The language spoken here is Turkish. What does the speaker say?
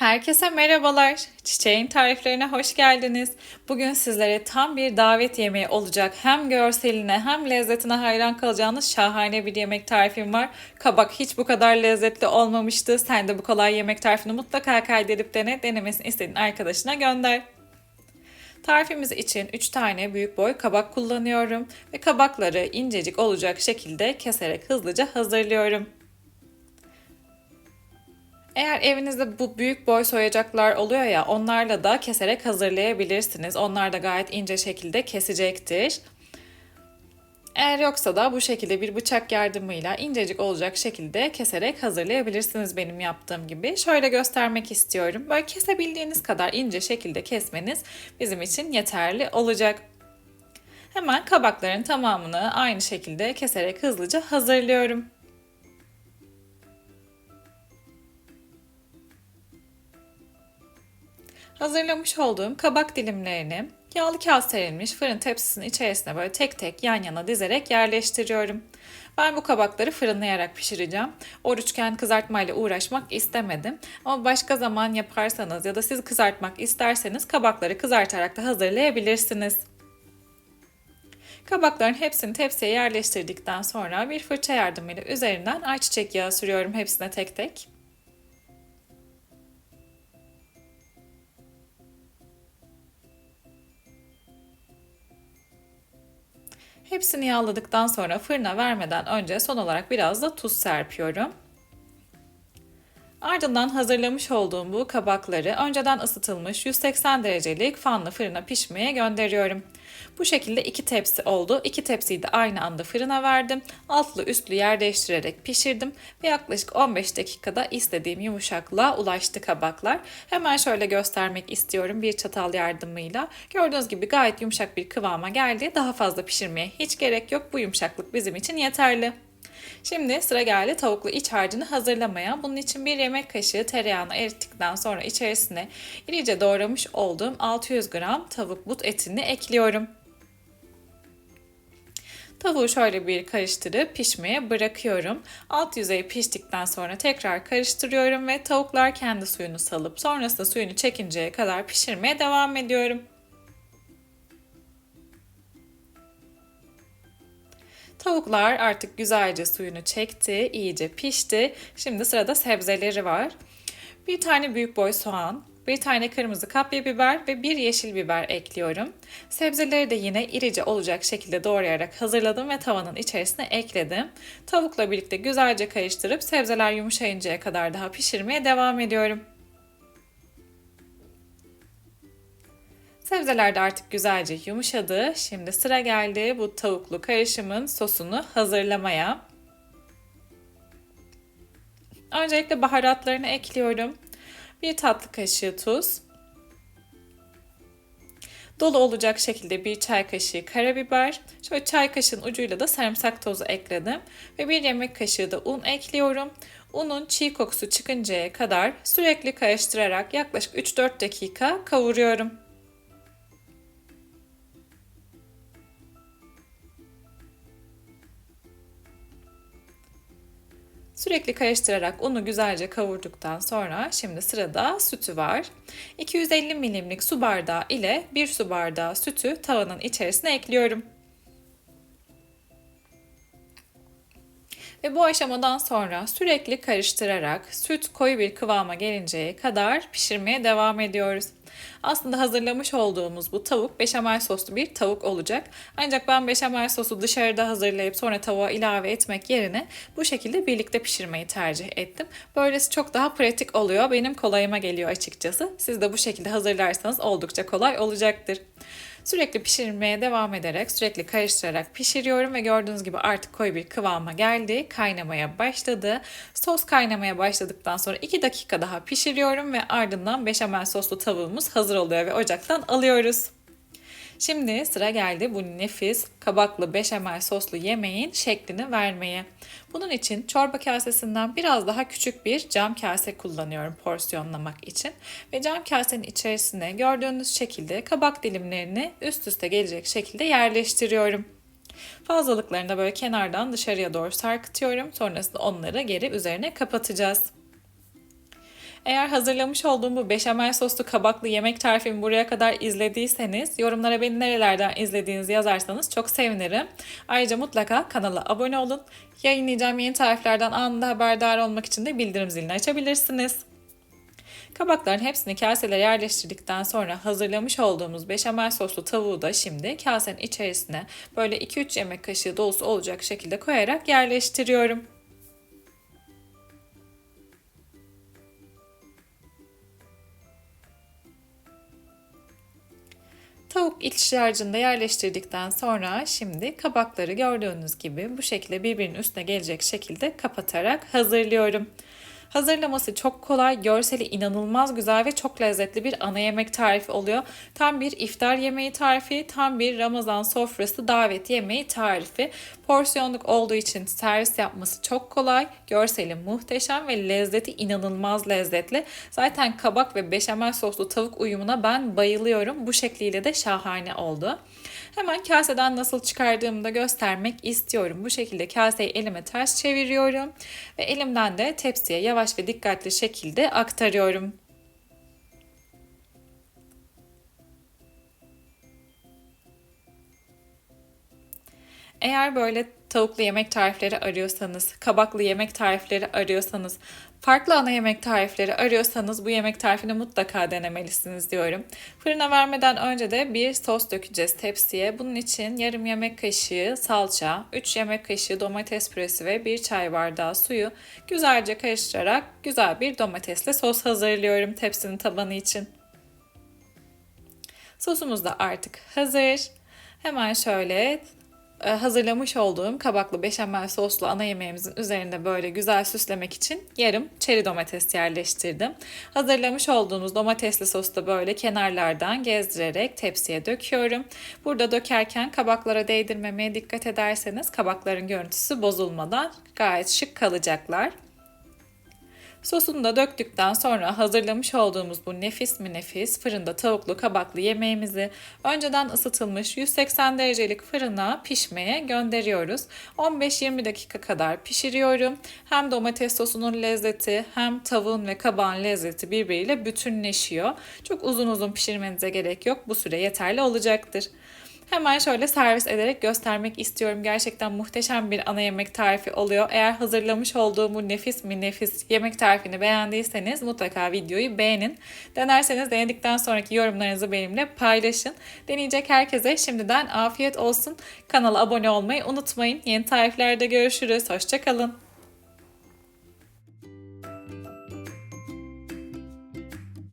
Herkese merhabalar. Çiçeğin tariflerine hoş geldiniz. Bugün sizlere tam bir davet yemeği olacak. Hem görseline hem lezzetine hayran kalacağınız şahane bir yemek tarifim var. Kabak hiç bu kadar lezzetli olmamıştı. Sen de bu kolay yemek tarifini mutlaka kaydedip dene. Denemesini istediğin arkadaşına gönder. Tarifimiz için 3 tane büyük boy kabak kullanıyorum ve kabakları incecik olacak şekilde keserek hızlıca hazırlıyorum. Eğer evinizde bu büyük boy soyacaklar oluyor ya onlarla da keserek hazırlayabilirsiniz. Onlar da gayet ince şekilde kesecektir. Eğer yoksa da bu şekilde bir bıçak yardımıyla incecik olacak şekilde keserek hazırlayabilirsiniz benim yaptığım gibi. Şöyle göstermek istiyorum. Böyle kesebildiğiniz kadar ince şekilde kesmeniz bizim için yeterli olacak. Hemen kabakların tamamını aynı şekilde keserek hızlıca hazırlıyorum. Hazırlamış olduğum kabak dilimlerini yağlı kağıt serilmiş fırın tepsisinin içerisine böyle tek tek yan yana dizerek yerleştiriyorum. Ben bu kabakları fırınlayarak pişireceğim. Oruçken kızartmayla uğraşmak istemedim. Ama başka zaman yaparsanız ya da siz kızartmak isterseniz kabakları kızartarak da hazırlayabilirsiniz. Kabakların hepsini tepsiye yerleştirdikten sonra bir fırça yardımıyla üzerinden ayçiçek yağı sürüyorum hepsine tek tek. Hepsini yağladıktan sonra fırına vermeden önce son olarak biraz da tuz serpiyorum. Ardından hazırlamış olduğum bu kabakları önceden ısıtılmış 180 derecelik fanlı fırına pişmeye gönderiyorum. Bu şekilde iki tepsi oldu. İki tepsiyi de aynı anda fırına verdim. Altlı üstlü yer değiştirerek pişirdim ve yaklaşık 15 dakikada istediğim yumuşaklığa ulaştı kabaklar. Hemen şöyle göstermek istiyorum bir çatal yardımıyla. Gördüğünüz gibi gayet yumuşak bir kıvama geldi. Daha fazla pişirmeye hiç gerek yok. Bu yumuşaklık bizim için yeterli. Şimdi sıra geldi tavuklu iç harcını hazırlamaya. Bunun için bir yemek kaşığı tereyağını erittikten sonra içerisine irice doğramış olduğum 600 gram tavuk but etini ekliyorum. Tavuğu şöyle bir karıştırıp pişmeye bırakıyorum. Alt yüzeyi piştikten sonra tekrar karıştırıyorum ve tavuklar kendi suyunu salıp sonrasında suyunu çekinceye kadar pişirmeye devam ediyorum. Tavuklar artık güzelce suyunu çekti, iyice pişti. Şimdi sırada sebzeleri var. Bir tane büyük boy soğan, bir tane kırmızı kapya biber ve bir yeşil biber ekliyorum. Sebzeleri de yine irice olacak şekilde doğrayarak hazırladım ve tavanın içerisine ekledim. Tavukla birlikte güzelce karıştırıp sebzeler yumuşayıncaya kadar daha pişirmeye devam ediyorum. Sebzeler de artık güzelce yumuşadı. Şimdi sıra geldi bu tavuklu karışımın sosunu hazırlamaya. Öncelikle baharatlarını ekliyorum. Bir tatlı kaşığı tuz. Dolu olacak şekilde bir çay kaşığı karabiber. Şöyle çay kaşığının ucuyla da sarımsak tozu ekledim. Ve bir yemek kaşığı da un ekliyorum. Unun çiğ kokusu çıkıncaya kadar sürekli karıştırarak yaklaşık 3-4 dakika kavuruyorum. Sürekli karıştırarak unu güzelce kavurduktan sonra şimdi sırada sütü var. 250 milimlik su bardağı ile 1 su bardağı sütü tavanın içerisine ekliyorum. Ve bu aşamadan sonra sürekli karıştırarak süt koyu bir kıvama gelinceye kadar pişirmeye devam ediyoruz. Aslında hazırlamış olduğumuz bu tavuk beşamel soslu bir tavuk olacak. Ancak ben beşamel sosu dışarıda hazırlayıp sonra tavuğa ilave etmek yerine bu şekilde birlikte pişirmeyi tercih ettim. Böylesi çok daha pratik oluyor. Benim kolayıma geliyor açıkçası. Siz de bu şekilde hazırlarsanız oldukça kolay olacaktır. Sürekli pişirmeye devam ederek sürekli karıştırarak pişiriyorum ve gördüğünüz gibi artık koyu bir kıvama geldi. Kaynamaya başladı. Sos kaynamaya başladıktan sonra 2 dakika daha pişiriyorum ve ardından beşamel soslu tavuğumuz hazır oluyor ve ocaktan alıyoruz. Şimdi sıra geldi bu nefis kabaklı beşamel soslu yemeğin şeklini vermeye. Bunun için çorba kasesinden biraz daha küçük bir cam kase kullanıyorum porsiyonlamak için. Ve cam kasenin içerisine gördüğünüz şekilde kabak dilimlerini üst üste gelecek şekilde yerleştiriyorum. Fazlalıklarını da böyle kenardan dışarıya doğru sarkıtıyorum. Sonrasında onları geri üzerine kapatacağız. Eğer hazırlamış olduğum bu beşamel soslu kabaklı yemek tarifimi buraya kadar izlediyseniz yorumlara beni nerelerden izlediğinizi yazarsanız çok sevinirim. Ayrıca mutlaka kanala abone olun. Yayınlayacağım yeni tariflerden anında haberdar olmak için de bildirim zilini açabilirsiniz. Kabakların hepsini kaselere yerleştirdikten sonra hazırlamış olduğumuz beşamel soslu tavuğu da şimdi kasenin içerisine böyle 2-3 yemek kaşığı dolusu olacak şekilde koyarak yerleştiriyorum. Tavuk iç harcında yerleştirdikten sonra şimdi kabakları gördüğünüz gibi bu şekilde birbirinin üstüne gelecek şekilde kapatarak hazırlıyorum. Hazırlaması çok kolay, görseli inanılmaz güzel ve çok lezzetli bir ana yemek tarifi oluyor. Tam bir iftar yemeği tarifi, tam bir Ramazan sofrası davet yemeği tarifi. Porsiyonluk olduğu için servis yapması çok kolay, görseli muhteşem ve lezzeti inanılmaz lezzetli. Zaten kabak ve beşamel soslu tavuk uyumuna ben bayılıyorum. Bu şekliyle de şahane oldu. Hemen kaseden nasıl çıkardığımı da göstermek istiyorum. Bu şekilde kaseyi elime ters çeviriyorum ve elimden de tepsiye yavaş ve dikkatli şekilde aktarıyorum. Eğer böyle tavuklu yemek tarifleri arıyorsanız, kabaklı yemek tarifleri arıyorsanız, farklı ana yemek tarifleri arıyorsanız bu yemek tarifini mutlaka denemelisiniz diyorum. Fırına vermeden önce de bir sos dökeceğiz tepsiye. Bunun için yarım yemek kaşığı salça, 3 yemek kaşığı domates püresi ve 1 çay bardağı suyu güzelce karıştırarak güzel bir domatesli sos hazırlıyorum tepsinin tabanı için. Sosumuz da artık hazır. Hemen şöyle hazırlamış olduğum kabaklı beşamel soslu ana yemeğimizin üzerinde böyle güzel süslemek için yarım çeri domates yerleştirdim. Hazırlamış olduğumuz domatesli sosu da böyle kenarlardan gezdirerek tepsiye döküyorum. Burada dökerken kabaklara değdirmemeye dikkat ederseniz kabakların görüntüsü bozulmadan gayet şık kalacaklar. Sosunu da döktükten sonra hazırlamış olduğumuz bu nefis mi nefis fırında tavuklu kabaklı yemeğimizi önceden ısıtılmış 180 derecelik fırına pişmeye gönderiyoruz. 15-20 dakika kadar pişiriyorum. Hem domates sosunun lezzeti hem tavuğun ve kabağın lezzeti birbiriyle bütünleşiyor. Çok uzun uzun pişirmenize gerek yok. Bu süre yeterli olacaktır. Hemen şöyle servis ederek göstermek istiyorum. Gerçekten muhteşem bir ana yemek tarifi oluyor. Eğer hazırlamış olduğum bu nefis mi nefis yemek tarifini beğendiyseniz mutlaka videoyu beğenin. Denerseniz denedikten sonraki yorumlarınızı benimle paylaşın. Deneyecek herkese şimdiden afiyet olsun. Kanala abone olmayı unutmayın. Yeni tariflerde görüşürüz. Hoşçakalın.